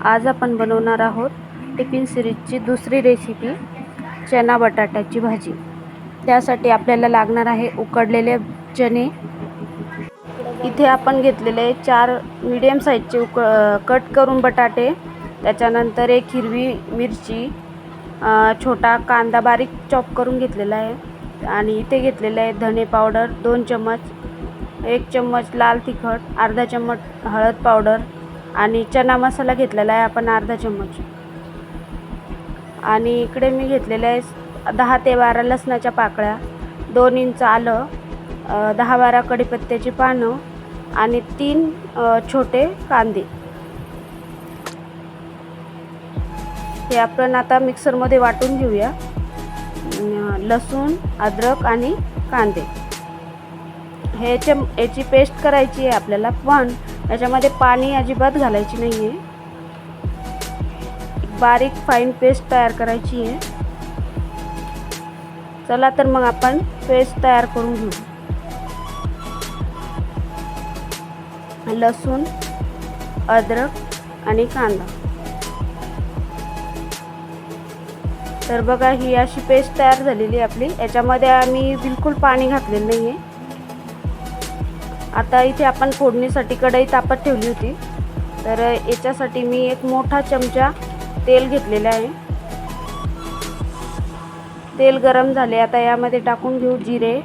आज आपण बनवणार आहोत टिफिन सिरीजची दुसरी रेसिपी चना बटाट्याची भाजी. त्यासाठी आपल्याला लागणार आहे उकडलेले चणे. इथे आपण घेतलेले चार मीडियम साईजचे उक कट करून बटाटे त्याच्यानंतर एक हिरवी मिरची छोटा कांदा बारीक चॉप करून घेतलेला आहे. आणि इथे घेतलेलं आहे धणे पावडर दोन चम्मच एक चम्मच लाल तिखट अर्धा चम्मच हळद पावडर आणि चना मसाला घेतलेला आहे आपण अर्धा चम्मच. आणि इकडे मी घेतलेलं आहे दहा ते बारा लसणाच्या पाकळ्या दोन इंच आलं दहा बारा कढीपत्त्याची पानं आणि तीन छोटे कांदे. हे आपण आता मिक्सरमध्ये वाटून घेऊया. लसूण अद्रक आणि कांदे. ह्याच्या याची पेस्ट करायची आहे आपल्याला. पण याच्यामध्ये पाणी अजिबात घालायची नाही आहे बारीक फाईन पेस्ट तयार करायची आहे. चला तर मग आपण पेस्ट तयार करून घेऊ. लसूण अद्रक आणि कांदा. तर बघा ही अशी पेस्ट तयार झालेली आहे आपली. याच्यामध्ये आम्ही बिलकुल पाणी घातलेलं नाही आहे आता इथे आपण फोडणीसाठी कढई तापत ठेवली होती. तर याच्यासाठी मी एक मोठा चमचा तेल घेतलेलं आहे. तेल गरम झाले आता यामध्ये टाकून घेऊ जिरे.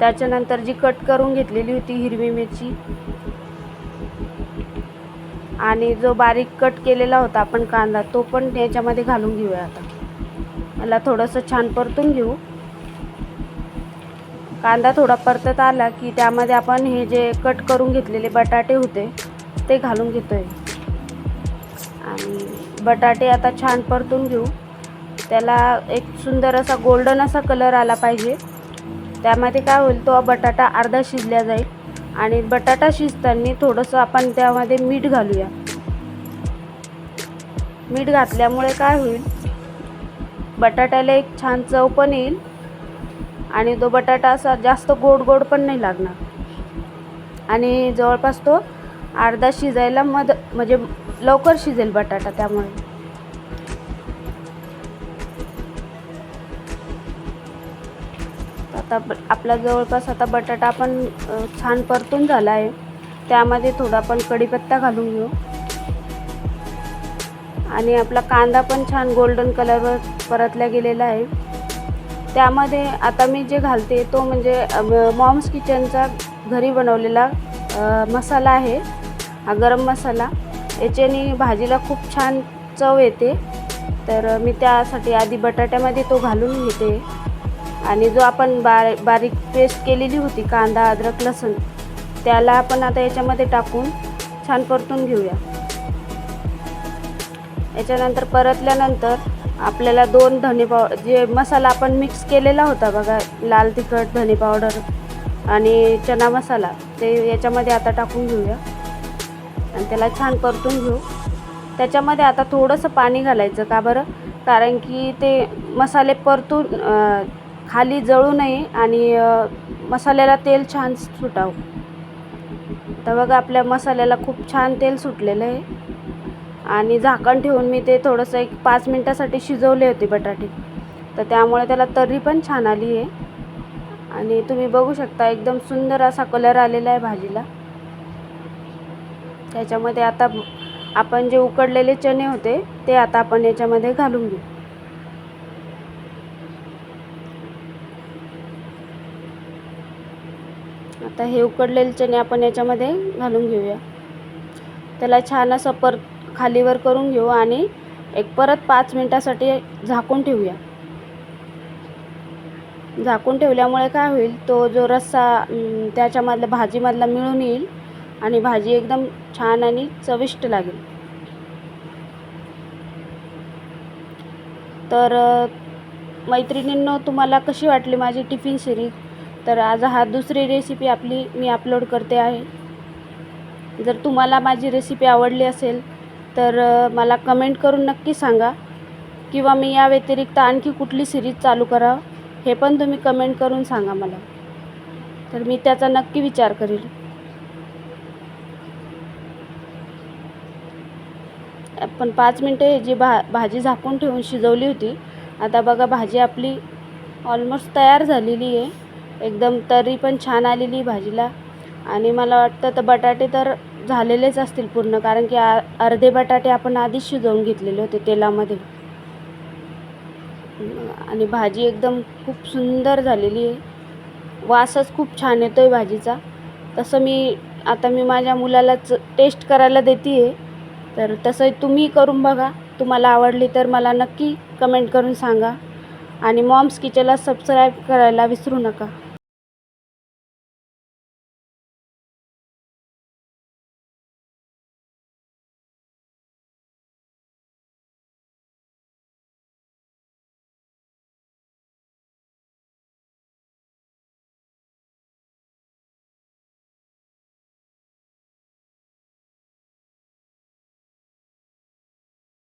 त्याच्यानंतर जी कट करून घेतलेली होती हिरवी मिरची आणि जो बारीक कट केलेला होता आपण कांदा तो पण याच्यामध्ये घालून घेऊया आता. मला थोडंसं छान परतून घेऊ. कांदा थोडा परतत आला की त्यामध्ये आपण हे जे कट करून घेतलेले बटाटे होते ते घालून घेतोय. आणि बटाटे आता छान परतून घेऊ. त्याला एक सुंदर असा गोल्डन असा कलर आला पाहिजे. त्यामध्ये काय होईल तो बटाटा अर्धा शिजल्या जाईल. आणि बटाटा शिजताना थोडंसं आपण त्यामध्ये मीठ घालूया. मीठ घातल्यामुळे काय होईल बटाट्याला एक छान चव पण येईल. आणि तो बटाटा असा जास्त गोड गोड पण नाही लागणार. आणि जवळपास तो अर्धा शिजायला मद म्हणजे लवकर शिजेल बटाटा त्यामुळे. आता ब- आपला जवळपास आता बटाटा पण छान परतून झाला आहे त्यामध्ये थोडा आपण कढीपत्ता घालून घेऊ. आणि आपला कांदा पण छान गोल्डन कलरवर परतला गेलेला आहे. त्यामध्ये आता मी जे घालते तो म्हणजे मॉम्स किचनचा घरी बनवलेला मसाला आहे हा गरम मसाला. याच्याने भाजीला खूप छान चव येते. तर मी त्यासाठी आधी बटाट्यामध्ये तो घालून घेते. आणि जो आपण बार बारीक पेस्ट केलेली होती कांदा अद्रक लसूण त्याला आपण आता याच्यामध्ये टाकून छान परतून घेऊया. याच्यानंतर परतल्यानंतर आपल्याला दोन धने पाव जे मसाला आपण मिक्स केलेला होता बघा लाल तिखट धने पावडर आणि चना मसाला ते याच्यामध्ये आता टाकून घेऊया. आणि त्याला छान परतून घेऊ. त्याच्यामध्ये आता थोडंसं पाणी घालायचं का बरं? कारण की ते मसाले परतून खाली जळू नये आणि मसाल्याला तेल छान सुटावं. तर बघा आपल्या मसाल्याला खूप छान तेल सुटलेलं आहे. आणि झाकण ठेवून मी ते थोडंसं एक पाच मिनटासाठी शिजवले होते बटाटे. तर त्यामुळे त्याला तर्री पण छान आली आहे आणि तुम्ही बघू शकता एकदम सुंदर असा कलर आलेला आहे भाजीला. त्याच्यामध्ये आता आपण जे उकडलेले चणे होते ते आता आपण याच्यामध्ये घालून घेऊ. आता हे उकडलेले चणे आपण याच्यामध्ये घालून घेऊया. त्याला छान असं पर खालीवर करून घेऊ आणि एक परत पाच मिनटासाठी झाकून ठेवूया. झाकून ठेवल्यामुळे काय होईल तो जो रस्सा त्याच्यामधला भाजीमधला मिळून येईल आणि भाजी एकदम छान आणि चविष्ट लागेल. तर मैत्रिणींनो तुम्हाला कशी वाटली माझी टिफिन सिरीज? तर आज हा दुसरी रेसिपी आपली मी अपलोड करते आहे. जर तुम्हाला माझी रेसिपी आवडली असेल तर मला कमेंट करून नक्की सांगा. किंवा मी या व्यतिरिक्त आणखी कुठली सिरीज चालू करावं हे पण तुम्ही कमेंट करून सांगा मला. तर मी त्याचा नक्की विचार करेल. पण पाच मिनटं जी भा भाजी झाकून ठेवून शिजवली होती आता बघा भाजी आपली ऑलमोस्ट तयार झालेली आहे. एकदम तरी पण छान आलेली भाजीला. आणि मला वाटतं तर बटाटे तर झालेलेच असतील पूर्ण कारण की आ अर्धे बटाटे आपण आधीच शिजवून घेतलेले होते तेलामध्ये. आणि भाजी एकदम खूप सुंदर झालेली आहे. वासच खूप छान येतो आहे भाजीचा. तसं मी आता मी माझ्या मुलालाच टेस्ट करायला देते आहे तर तसं तुम्ही करून बघा. तुम्हाला आवडली तर मला नक्की कमेंट करून सांगा. आणि मॉम्स किचनला सबस्क्राईब करायला विसरू नका.